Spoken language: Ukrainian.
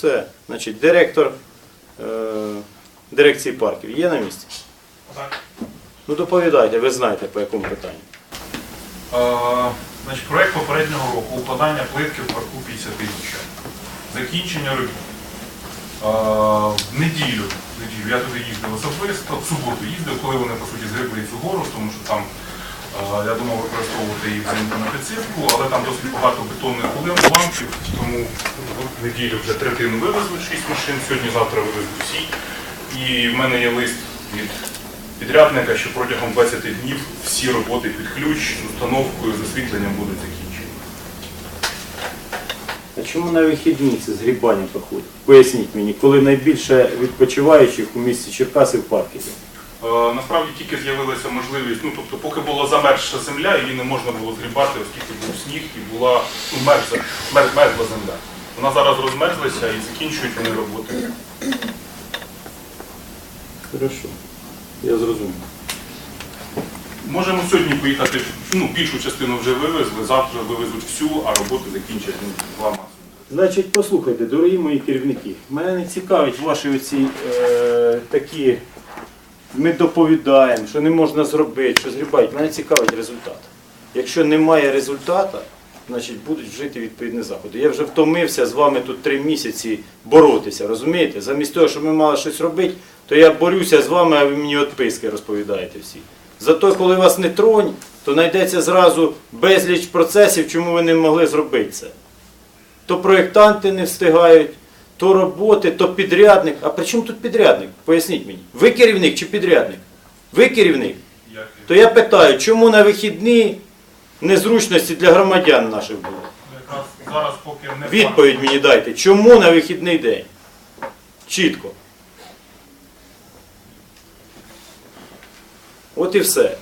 Все. Значить, директор е, дирекції парків є на місці? Так. Ну доповідайте, ви знаєте по якому питанню. Е, Значить, проект попереднього року укладання плитки в парку 50 тисяч. Закінчення робіт. Е, В неділю, в неділю я туди їздив особисто, в суботу їздив, коли вони по суті згребли цю гору, тому що там е, я думав використовувати їх взимку на підсипку, але там досить багато бетонних уламків, тому в неділю вже третину вивезли 6 машин, сьогодні-завтра вивезли всі. І в мене є лист від підрядника, що протягом 20 днів всі роботи під ключ з установкою, з освітленням будуть закінчені. А чому на вихідні це згрібання проходить? Поясніть мені, коли найбільше відпочиваючих у місті Черкаси в парку? Е, Насправді тільки з'явилася можливість, ну тобто, поки була замерзша земля, її не можна було згрібати, оскільки був сніг і була ну, мерзла, мерзла земля. Вона зараз розмерзлася і закінчують вони роботи. Хорошо. Я зрозумів. Можемо сьогодні поїхати, ну, більшу частину вже вивезли, завтра вивезуть всю, а роботи закінчать ну, два маси. Значить, послухайте, дорогі мої керівники, мене не цікавить ваші оці е, такі, ми доповідаємо, що не можна зробити, що згрібають. Мене цікавить результат. Якщо немає результату, значить будуть вжити відповідні заходи. Я вже втомився з вами тут три місяці боротися, розумієте? Замість того, щоб ми мали щось робити, то я борюся з вами, а ви мені відписки розповідаєте всі. Зато, коли вас не тронь, то знайдеться зразу безліч процесів, чому ви не могли зробити це то проєктанти не встигають, то роботи, то підрядник. А при чому тут підрядник? Поясніть мені. Ви керівник чи підрядник? Ви керівник. То я питаю, чому на вихідні незручності для громадян наших було? зараз поки не Відповідь мені дайте, чому на вихідний день? Чітко. От і все.